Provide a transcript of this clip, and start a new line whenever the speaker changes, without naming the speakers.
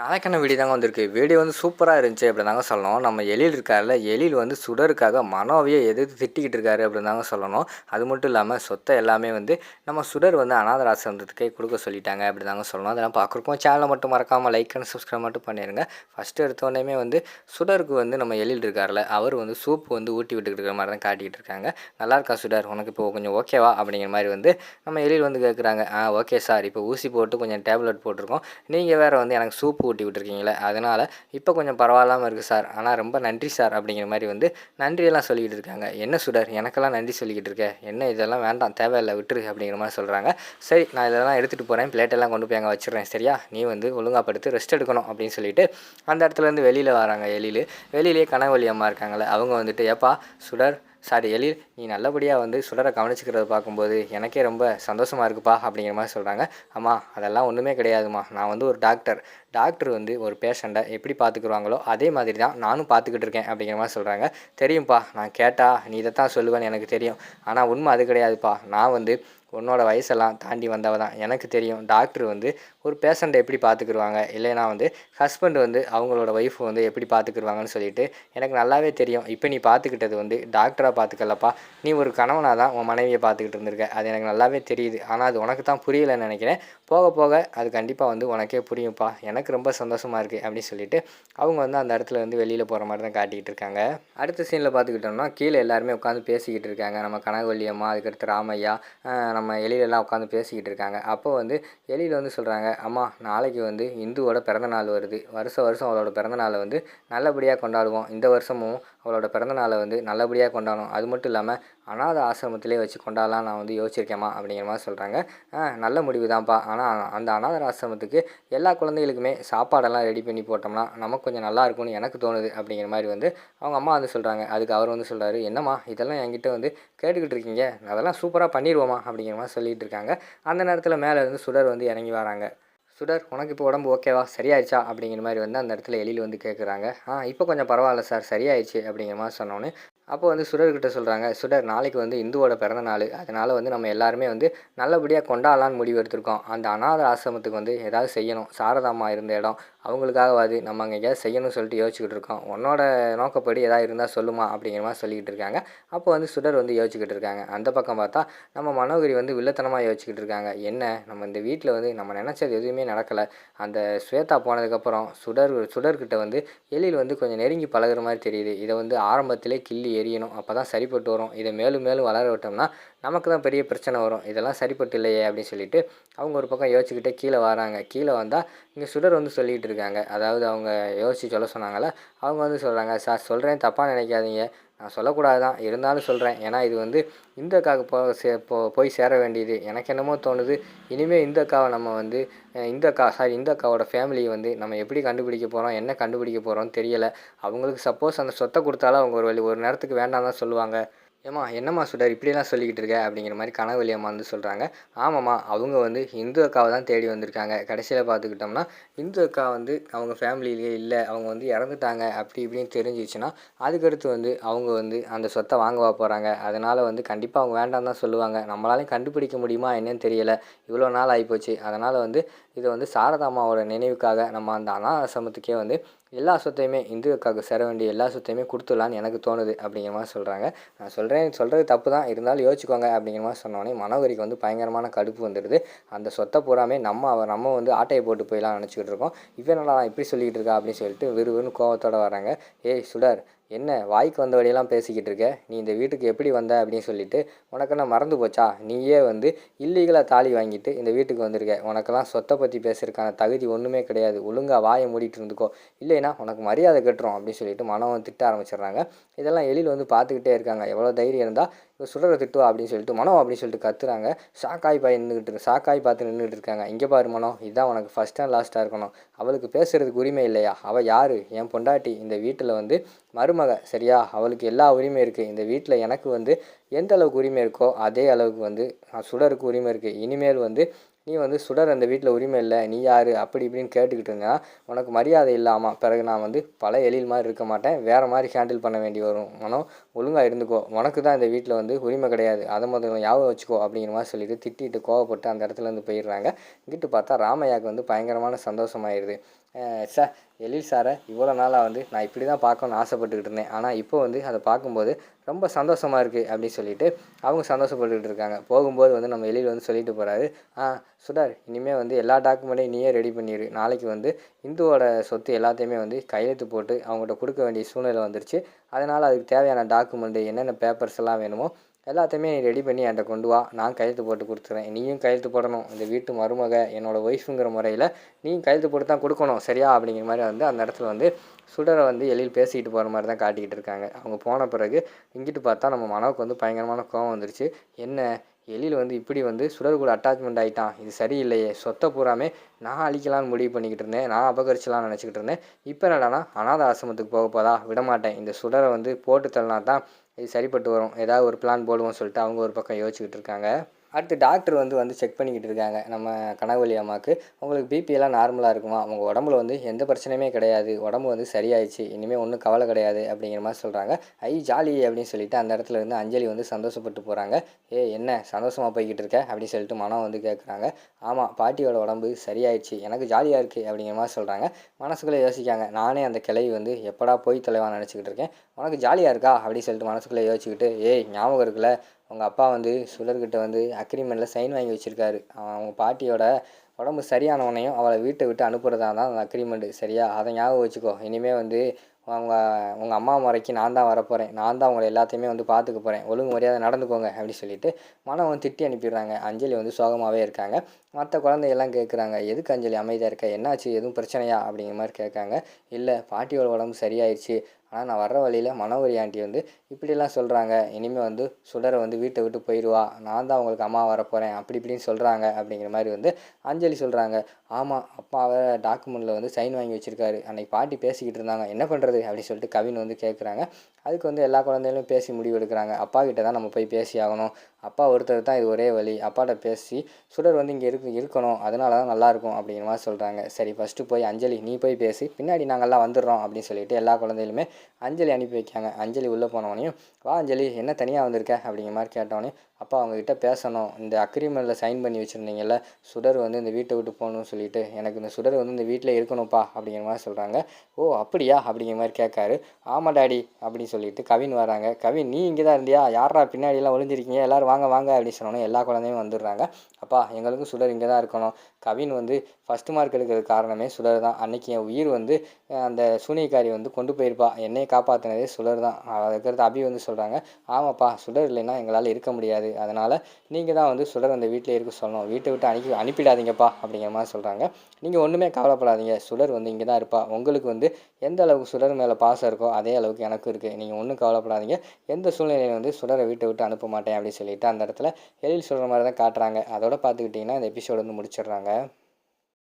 நாளைக்கான வீடியோ தாங்க வந்திருக்கு. வீடியோ வந்து சூப்பராக இருந்துச்சு அப்படின்னு தாங்க சொல்லணும். நம்ம எழில் இருக்கார்ல எழில் வந்து சுடருக்காக மனோவியை எதிர்த்து திட்டிக்கிட்டு இருக்காரு அப்படின்னு தாங்க சொல்லணும். அது மட்டும் இல்லாமல் சொத்தை எல்லாமே வந்து நம்ம சுடர் வந்து அனாத ஆசிரமத்துக்கே கொடுக்க சொல்லிட்டாங்க அப்படி தாங்க சொல்லணும். அதெல்லாம் பார்க்குறப்போ சேனலை மட்டும் மறக்காமல் லைக் அண்ட் சப்ஸ்கிரைப் மட்டும் பண்ணிடுங்க ஃபஸ்ட்டு எடுத்தோடனே வந்து சுடருக்கு வந்து நம்ம எழில் இருக்கார்ல அவர் வந்து சூப் வந்து ஊட்டி விட்டுக்கிட்டு இருக்கிற மாதிரி தான் காட்டிக்கிட்டு இருக்காங்க. நல்லாயிருக்கா சுடர்? உனக்கு இப்போ கொஞ்சம் ஓகேவா அப்படிங்கிற மாதிரி வந்து நம்ம எழில் வந்து கேட்குறாங்க ஆ ஓகே சார் இப்போ ஊசி போட்டு கொஞ்சம் டேப்லெட் போட்டிருக்கோம். நீங்கள் வேறு வந்து எனக்கு சூப் ஊட்டி விட்டுருக்கீங்களே அதனால் இப்போ கொஞ்சம் பரவாயில்லாமல் இருக்குது சார். ஆனால் ரொம்ப நன்றி சார் அப்படிங்கிற மாதிரி வந்து நன்றியெல்லாம் சொல்லிக்கிட்டு இருக்காங்க. என்ன சுடர்? எனக்கெல்லாம் நன்றி சொல்லிக்கிட்டு இருக்க. என்ன இதெல்லாம் வேண்டாம் தேவையில்லை விட்டுரு அப்படிங்கிற மாதிரி சொல்கிறாங்க சரி நான் இதெல்லாம் எடுத்துகிட்டு போகிறேன் பிளேட்டெல்லாம் கொண்டு போய் அங்கே வச்சுடுறேன். சரியா? நீ வந்து ஒழுங்கா படுத்து ரெஸ்ட் எடுக்கணும் அப்படின்னு சொல்லிட்டு அந்த இடத்துலேருந்து வெளியில் வராங்க எழில். வெளியிலேயே கனவழி அம்மா இருக்காங்களே அவங்க வந்துட்டு ஏப்பா சுடர் சாரி எழில் நீ நல்லபடியாக வந்து சுடரை கவனிச்சுக்கிறத பார்க்கும்போது எனக்கே ரொம்ப சந்தோஷமாக இருக்குப்பா அப்படிங்கிற மாதிரி சொல்கிறாங்க அம்மா அதெல்லாம் ஒன்றுமே கிடையாதும்மா. நான் வந்து ஒரு டாக்டர் டாக்டர் வந்து ஒரு பேஷண்ட்டை எப்படி பார்த்துக்குருவாங்களோ அதே மாதிரி தான் நானும் பார்த்துக்கிட்டு இருக்கேன் அப்படிங்கிற மாதிரி சொல்கிறாங்க தெரியும்ப்பா நான் கேட்டால் நீ இதை தான் சொல்லுவேன்னு எனக்கு தெரியும். ஆனால் உண்மை அது கிடையாதுப்பா. நான் வந்து உன்னோட வயசெல்லாம் தாண்டி வந்தவ தான் எனக்கு தெரியும் டாக்டர் வந்து ஒரு பேஷண்ட்டை எப்படி பார்த்துக்குருவாங்க. இல்லைனா வந்து ஹஸ்பண்ட் வந்து அவங்களோட ஒய்ஃப் வந்து எப்படி பார்த்துக்குருவாங்கன்னு சொல்லிட்டு எனக்கு நல்லாவே தெரியும். இப்போ நீ பார்த்துக்கிட்டது வந்து டாக்டராக பார்த்துக்கலப்பா நீ ஒரு கணவனாக தான் உன் மனைவியை பார்த்துக்கிட்டு இருந்திருக்க. அது எனக்கு நல்லாவே தெரியுது. ஆனால் அது உனக்கு தான் புரியலைன்னு நினைக்கிறேன். போக போக அது கண்டிப்பாக வந்து உனக்கே புரியும்ப்பா. எனக்கு ரொம்ப சந்தோஷமாக இருக்குது அப்படின்னு சொல்லிட்டு அவங்க வந்து அந்த இடத்துல வந்து வெளியில் போகிற மாதிரி தான் காட்டிக்கிட்டு இருக்காங்க. அடுத்த சீனில் பார்த்துக்கிட்டோம்னா கீழே எல்லாருமே உட்காந்து பேசிக்கிட்டு இருக்காங்க. நம்ம கனகவல்லி அம்மா அதுக்கடுத்து ராமையா நம்ம எழிலெல்லாம் உட்காந்து பேசிக்கிட்டு இருக்காங்க. அப்போ வந்து எலியில் வந்து சொல்கிறாங்க அம்மா நாளைக்கு வந்து இந்துவோட பிறந்த நாள் வருது. வருஷம் வருஷம் அவளோட பிறந்தநாளை வந்து நல்லபடியாக கொண்டாடுவோம். இந்த வருஷமும் அவளோட பிறந்தநாளை வந்து நல்லபடியாக கொண்டாடணும். அது மட்டும் இல்லாமல் அனாத ஆசிரமத்திலே வச்சு கொண்டாடலாம் நான் வந்து யோசிச்சிருக்கேம்மா அப்படிங்கிற மாதிரி சொல்கிறாங்க நல்ல முடிவு தான்ப்பா ஆனால் அந்த அனாத ஆசிரமத்துக்கு எல்லா குழந்தைகளுக்குமே சாப்பாடெல்லாம் ரெடி பண்ணி போட்டோம்னா நமக்கு கொஞ்சம் நல்லா இருக்கும்னு எனக்கு தோணுது அப்படிங்கிற மாதிரி வந்து அவங்க அம்மா வந்து சொல்கிறாங்க அதுக்கு அவர் வந்து சொல்கிறாரு என்னம்மா இதெல்லாம் என்கிட்ட வந்து கேட்டுக்கிட்டு இருக்கீங்க? அதெல்லாம் சூப்பராக பண்ணிடுவோமா அப்படிங்கிற மாதிரி சொல்லிகிட்டு இருக்காங்க. அந்த நேரத்தில் மேலே இருந்து சுடர் வந்து இறங்கி வராங்க. சுடர் உனக்கு இப்போ உடம்பு ஓகேவா சரியாயிடுச்சா? அப்படிங்கிற மாதிரி வந்து அந்த இடத்துல எழில் வந்து கேட்குறாங்க ஆ இப்போ கொஞ்சம் பரவாயில்ல சார் சரியாயிடுச்சு அப்படிங்கிற மாதிரி சொன்னோன்னே அப்போ வந்து சுடர்கிட்ட சொல்கிறாங்க சுடர் நாளைக்கு வந்து இந்துவோட பிறந்த நாள். அதனால் வந்து நம்ம எல்லாருமே வந்து நல்லபடியாக கொண்டாடலான்னு முடிவு எடுத்திருக்கோம். அந்த அனாத ஆசிரமத்துக்கு வந்து ஏதாவது செய்யணும். சாரதாமா இருந்த இடம். அவங்களுக்காகவாது நம்ம அங்கே எங்கேயாவது செய்யணும்னு சொல்லிட்டு யோசிச்சுக்கிட்டு இருக்கோம். உன்னோட நோக்கப்படி ஏதாவது இருந்தால் சொல்லுமா? அப்படிங்கிற மாதிரி சொல்லிக்கிட்டு இருக்காங்க. அப்போ வந்து சுடர் வந்து யோசிச்சுக்கிட்டு இருக்காங்க. அந்த பக்கம் பார்த்தா நம்ம மனோகரி வந்து வில்லத்தனமாக யோசிச்சுக்கிட்டு இருக்காங்க. என்ன? நம்ம இந்த வீட்டில் வந்து நம்ம நினச்சது எதுவுமே நடக்கலை. அந்த ஸ்வேதா போனதுக்கப்புறம் சுடர் சுடர்கிட்ட வந்து எழில் வந்து கொஞ்சம் நெருங்கி பழகுற மாதிரி தெரியுது. இதை வந்து ஆரம்பத்திலே கிள்ளி எரியணும். அப்போ தான் சரிப்பட்டு வரும். இதை மேலும் மேலும் வளர விட்டோம்னா நமக்கு தான் பெரிய பிரச்சனை வரும். இதெல்லாம் சரிப்பட்டு இல்லையே அப்படின்னு சொல்லிட்டு அவங்க ஒரு பக்கம் யோசிச்சுக்கிட்டே கீழே வராங்க. கீழே வந்தால் இங்கே சுடர் வந்து சொல்லிகிட்டு இருக்காங்க. அதாவது அவங்க யோசித்து சொல்ல சொன்னாங்களே அவங்க வந்து சொல்கிறாங்க சார் சொல்கிறேன் தப்பாக நினைக்காதீங்க. நான் சொல்லக்கூடாது தான் இருந்தாலும் சொல்கிறேன் ஏன்னா இது வந்து இந்த அக்காவுக்கு போ சே போ போய் சேர வேண்டியது. எனக்கு என்னமோ தோணுது. இனிமேல் இந்த அக்காவை நம்ம வந்து இந்த அக்கா சாரி இந்த அக்காவோட ஃபேமிலியை வந்து நம்ம எப்படி கண்டுபிடிக்க போகிறோம் என்ன கண்டுபிடிக்க போகிறோம்னு தெரியலை. அவங்களுக்கு சப்போஸ் அந்த சொத்தை கொடுத்தாலும் அவங்க ஒரு வழி ஒரு நேரத்துக்கு வேண்டாம் தான் சொல்லுவாங்க. ஏம்மா என்னம்மா சுடர் இப்படியெல்லாம் சொல்லிக்கிட்டு இருக்க அப்படிங்கிற மாதிரி கனவழி அம்மா வந்து சொல்கிறாங்க ஆமாம்மா அவங்க வந்து இந்து அக்காவை தான் தேடி வந்திருக்காங்க. கடைசியில் பார்த்துக்கிட்டோம்னா இந்து அக்கா வந்து அவங்க ஃபேமிலியிலேயே இல்லை. அவங்க வந்து இறந்துட்டாங்க. அப்படி இப்படின்னு தெரிஞ்சிச்சுன்னா அதுக்கடுத்து வந்து அவங்க வந்து அந்த சொத்தை வாங்கவா போகிறாங்க அதனால் வந்து கண்டிப்பாக அவங்க வேண்டாம் தான் சொல்லுவாங்க. நம்மளாலையும் கண்டுபிடிக்க முடியுமா என்னன்னு தெரியலை. இவ்வளோ நாள் ஆகிப்போச்சு அதனால் வந்து இதை வந்து சாரதாமாவோட நினைவுக்காக நம்ம அந்த அனாசிரமத்துக்கே வந்து எல்லா சொத்தையுமே இந்துக்காக சேர வேண்டிய எல்லா சொத்தையுமே கொடுத்துடலான்னு எனக்கு தோணுது அப்படிங்கிற மாதிரி சொல்கிறாங்க நான் சொல்கிறேன் சொல்கிறது தப்பு தான் இருந்தாலும் யோசிச்சுக்கோங்க அப்படிங்கிற மாதிரி சொன்னோடனே மனோகரிக்கு வந்து பயங்கரமான கடுப்பு வந்துடுது. அந்த சொத்தை பூராமே நம்ம அவர் நம்ம வந்து ஆட்டையை போட்டு போயிடலாம் நினச்சிக்கிட்டு இருக்கோம். இவன் நல்லா இப்படி சொல்லிக்கிட்டு இருக்கா அப்படின்னு சொல்லிட்டு விறுவிறுன்னு கோவத்தோடு வராங்க ஏய் சுடர் என்ன வாய்க்கு வந்த வழியெல்லாம் பேசிக்கிட்டு இருக்க? நீ இந்த வீட்டுக்கு எப்படி வந்த அப்படின்னு சொல்லிட்டு உனக்கென்ன மறந்து போச்சா? நீயே வந்து இல்லீகலாக தாலி வாங்கிட்டு இந்த வீட்டுக்கு வந்திருக்க. உனக்கெல்லாம் சொத்தை பற்றி பேசுறதுக்கான தகுதி ஒன்றுமே கிடையாது. ஒழுங்காக வாயை மூடிட்டு இருந்துக்கோ. இல்லைன்னா உனக்கு மரியாதை கட்டுறோம் அப்படின்னு சொல்லிட்டு மனவன் திட்ட ஆரம்பிச்சிடுறாங்க. இதெல்லாம் எழில் வந்து பார்த்துக்கிட்டே இருக்காங்க. எவ்வளோ தைரியம் இருந்தால் சுடரை திட்டுவா அப்படின்னு சொல்லிட்டு மனோ அப்படின்னு சொல்லிட்டு கத்துறாங்க. ஷாக்காய் பாய் நின்றுக்கிட்டு ஷாக்காய் பார்த்து நின்றுட்டு இருக்காங்க. இங்கே பாரு மனோ இதுதான் உனக்கு ஃபஸ்ட் அண்ட் லாஸ்ட்டாக இருக்கணும். அவளுக்கு பேசுறதுக்கு உரிமை இல்லையா? அவள் யார்? என் பொண்டாட்டி இந்த வீட்டில் வந்து மருமக. சரியா? அவளுக்கு எல்லா உரிமை இருக்குது இந்த வீட்டில் எனக்கு வந்து எந்த அளவுக்கு உரிமை இருக்கோ அதே அளவுக்கு வந்து நான் சுடருக்கு உரிமை இருக்குது இனிமேல் வந்து நீ வந்து சுடர் அந்த வீட்டில் உரிமை இல்லை நீ யார்? அப்படி இப்படின்னு கேட்டுக்கிட்டு இருந்தா உனக்கு மரியாதை இல்லாமல் பிறகு நான் வந்து பல எழில் மாதிரி இருக்க மாட்டேன் வேறு மாதிரி ஹேண்டில் பண்ண வேண்டி வரும். மனம் ஒழுங்காக இருந்துக்கோ. உனக்கு தான் இந்த வீட்டில் வந்து உரிமை கிடையாது. அதை முதல்ல ஞாபகம் வச்சுக்கோ அப்படிங்கிற மாதிரி சொல்லிட்டு திட்டிட்டு கோவப்பட்டு அந்த இடத்துல இருந்து போயிடுறாங்க. இங்கிட்டு பார்த்தா ராமையாவுக்கு வந்து பயங்கரமான சந்தோஷமாயிருது. சார் எழில் சாரை இவ்வளோ நாளாக வந்து நான் இப்படி தான் பார்க்கணுன்னு ஆசைப்பட்டுக்கிட்டு இருந்தேன். ஆனால் இப்போ வந்து அதை பார்க்கும்போது ரொம்ப சந்தோஷமாக இருக்குது அப்படின்னு சொல்லிட்டு அவங்க சந்தோஷப்பட்டுக்கிட்டு இருக்காங்க. போகும்போது வந்து நம்ம எழில் வந்து சொல்லிட்டு போகிறாரு ஆ சுடார் இனிமேல் வந்து எல்லா டாக்குமெண்ட்டையும் நீயே ரெடி பண்ணிடு நாளைக்கு வந்து இந்துவோட சொத்து எல்லாத்தையுமே வந்து கையெழுத்து போட்டு அவங்கள்ட்ட கொடுக்க வேண்டிய சூழ்நிலை வந்துருச்சு. அதனால் அதுக்கு தேவையான டாக்குமெண்ட்டு என்னென்ன பேப்பர்ஸ் எல்லாம் வேணுமோ எல்லாத்தையுமே நீ ரெடி பண்ணி என்கிட்ட கொண்டு வா. நான் கையெழுத்து போட்டு கொடுத்துறேன். நீயும் கையெழுத்து போடணும். இந்த வீட்டு மருமக என்னோடய ஒய்ஃபுங்கிற முறையில் நீயும் கையெழுத்து போட்டு தான் கொடுக்கணும். சரியா? அப்படிங்கிற மாதிரி வந்து அந்த இடத்துல வந்து சுடரை வந்து எழில் பேசிக்கிட்டு போகிற மாதிரி தான் காட்டிக்கிட்டு இருக்காங்க. அவங்க போன பிறகு இங்கிட்டு பார்த்தா நம்ம மனோவுக்கு வந்து பயங்கரமான கோவம் வந்துருச்சு. என்ன? எழில் வந்து இப்படி வந்து சுடர் கூட அட்டாச்மெண்ட் ஆகிட்டான் இது சரியில்லையே. சொத்தை பூராமே நான் அழிக்கலாம்னு முடிவு பண்ணிக்கிட்டு இருந்தேன். நான் அபகரிச்சலாம்னு நினச்சிக்கிட்டு இருந்தேன். இப்போ என்னடானா அனாத ஆசிரமத்துக்கு போக போதா? விட மாட்டேன் இந்த சுடரை வந்து போட்டு தள்ளனா தான் இது சரிப்பட்டு வரும். ஏதாவது ஒரு பிளான் போடுவோம்னு சொல்லிட்டு அவங்க ஒரு பக்கம் யோசிச்சுக்கிட்டு இருக்காங்க. அடுத்து டாக்டர் வந்து வந்து செக் பண்ணிக்கிட்டு இருக்காங்க. நம்ம கனகவலி அம்மாவுக்கு உங்களுக்கு பிபியெல்லாம் நார்மலாக இருக்குமா? அவங்க உடம்புல வந்து எந்த பிரச்சனையுமே கிடையாது. உடம்பு வந்து சரியாயிடுச்சு. இனிமேல் ஒன்றும் கவலை கிடையாது அப்படிங்கிற மாதிரி சொல்கிறாங்க ஐ ஜாலி அப்படின்னு சொல்லிட்டு அந்த இடத்துல இருந்து அஞ்சலி வந்து சந்தோஷப்பட்டு போகிறாங்க ஏ என்ன? சந்தோஷமாக போய்கிட்டு இருக்க? அப்படின்னு சொல்லிட்டு மனம் வந்து கேட்குறாங்க ஆமாம் பாட்டியோட உடம்பு சரியாயிடுச்சு. எனக்கு ஜாலியாக இருக்குது அப்படிங்கிற மாதிரி சொல்கிறாங்க மனசுக்குள்ளே யோசிக்காங்க. நானே அந்த கிளவி வந்து எப்படா போய் தலைவான்னு நினச்சிக்கிட்டு இருக்கேன். உனக்கு ஜாலியாக இருக்கா? அப்படின்னு சொல்லிட்டு மனசுக்குள்ளே யோசிச்சுக்கிட்டு ஏய் ஞாபகம் இருக்குல்ல? உங்கள் அப்பா வந்து சுடர்கிட்ட வந்து அக்ரிமெண்ட்டில் சைன் வாங்கி வச்சுருக்காரு. அவங்க பாட்டியோட உடம்பு சரியானவனையும் அவளை வீட்டை விட்டு அனுப்புறதா தான் அந்த அக்ரிமெண்ட்டு சரியா? அதை ஞாபகம் வச்சுக்கோ. இனிமேல் வந்து அவங்க உங்கள் அம்மா முறைக்கு நான் தான் வரப்போகிறேன் நான் தான் அவங்களை எல்லாத்தையுமே வந்து பார்த்துக்க போகிறேன் ஒழுங்கு மரியாதை நடந்துக்கோங்க அப்படின்னு சொல்லிட்டு மனம் வந்து திட்டி அனுப்பிடுறாங்க. அஞ்சலி வந்து சோகமாகவே இருக்காங்க. மற்ற குழந்தையெல்லாம் கேட்குறாங்க எதுக்கு அஞ்சலி? அமைதியாக இருக்க. என்னாச்சு? எதுவும் பிரச்சனையா? அப்படிங்கிற மாதிரி கேட்காங்க. இல்லை பாட்டியோட உடம்பு சரியாயிடுச்சு ஆனால் நான் வர்ற வழியில் மனோகரி ஆண்டி வந்து இப்படிலாம் சொல்கிறாங்க இனிமேல் வந்து சுடரை வந்து வீட்டை விட்டு போயிடுவா. நான் தான் அவங்களுக்கு அம்மா வரப்போகிறேன் அப்படி இப்படின்னு சொல்கிறாங்க அப்படிங்கிற மாதிரி வந்து அஞ்சலி சொல்கிறாங்க ஆமாம் அப்பாவை டாக்குமெண்ட்டில் வந்து சைன் வாங்கி வச்சுருக்காரு. அன்றைக்கி பாட்டி பேசிக்கிட்டு இருந்தாங்க. என்ன பண்ணுறது அப்படின்னு சொல்லிட்டு கவின் வந்து கேட்குறாங்க அதுக்கு வந்து எல்லா குழந்தைகளும் பேசி முடிவு எடுக்கிறாங்க. அப்பா கிட்ட தான் நம்ம போய் பேசி ஆகணும். அப்பா ஒருத்தர் தான் இது ஒரே வழி. அப்பாட்ட பேசி சுடர் வந்து இங்கே இருக்கு இருக்கணும். அதனால தான் நல்லாயிருக்கும் அப்படிங்கிற மாதிரி சொல்கிறாங்க சரி ஃபஸ்ட்டு போய் அஞ்சலி நீ போய் பேசி. பின்னாடி நாங்கள்லாம் வந்துடுறோம் அப்படின்னு சொல்லிட்டு எல்லா குழந்தைகளுமே அஞ்சலி அனுப்பி வைக்காங்க. அஞ்சலி உள்ளே போனவனையும் வா அஞ்சலி என்ன தனியாக வந்திருக்க? அப்படிங்கிற மாதிரி கேட்டவனையும் அப்பா அவங்கக்கிட்ட பேசணும். இந்த அக்ரிமெண்ட்டில் சைன் பண்ணி வச்சுருந்தீங்கல்ல சுடர் வந்து இந்த வீட்டை விட்டு போகணும்னு சொல்லிட்டு எனக்கு இந்த சுடர் வந்து இந்த வீட்டில் இருக்கணும்ப்பா அப்படிங்கிற மாதிரி சொல்கிறாங்க ஓ அப்படியா? அப்படிங்கிற மாதிரி கேட்காரு. ஆமாம் டாடி அப்படின்னு சொல்லிட்டு கவின் வராங்க. கவின் நீ இங்கே தான் இருந்தியா? யாரா பின்னாடியெல்லாம் ஒளிஞ்சிருக்கீங்க? எல்லோரும் வாங்க வாங்க அப்படின்னு சொன்னோன்னே எல்லா குழந்தையும் வந்துடுறாங்க. அப்பா எங்களுக்கும் சுடர் இங்கே தான் இருக்கணும். கவின் வந்து ஃபஸ்ட்டு மார்க் எடுக்கிறதுக்கு காரணமே சுடர் தான் அன்றைக்கி என் உயிர் வந்து அந்த சூனியக்காரி வந்து கொண்டு போயிருப்பா. என்னையை காப்பாற்றினதே சுடர் தான் அதுக்கிறது அபி வந்து சொல்கிறாங்க ஆமாப்பா சுடர் இல்லைன்னா எங்களால் இருக்க முடியாது. அதனால் நீங்கள் தான் வந்து சுடர் அந்த வீட்டில் இருக்க சொல்லணும். வீட்டை விட்டு அனுப்பி அனுப்பிடாதீங்கப்பா அப்படிங்கிற மாதிரி சொல்கிறாங்க நீங்கள் ஒன்றுமே கவலைப்படாதீங்க. சுடர் வந்து இங்கே தான் இருப்பா. உங்களுக்கு வந்து எந்த அளவுக்கு சுடர் மேலே பாசம் இருக்கோ அதே அளவுக்கு எனக்கும் இருக்குது நீங்கள் ஒன்றும் கவலைப்படாதீங்க. எந்த சூழ்நிலையில் வந்து சுடரை வீட்டை விட்டு அனுப்ப மாட்டேன் அப்படின்னு சொல்லிட்டு அந்த இடத்துல எழில் சொல்கிற மாதிரி தான் காட்டுறாங்க. அதோட பார்த்துக்கிட்டிங்கன்னா இந்த எபிசோடு வந்து முடிச்சிடுறாங்க. Yeah.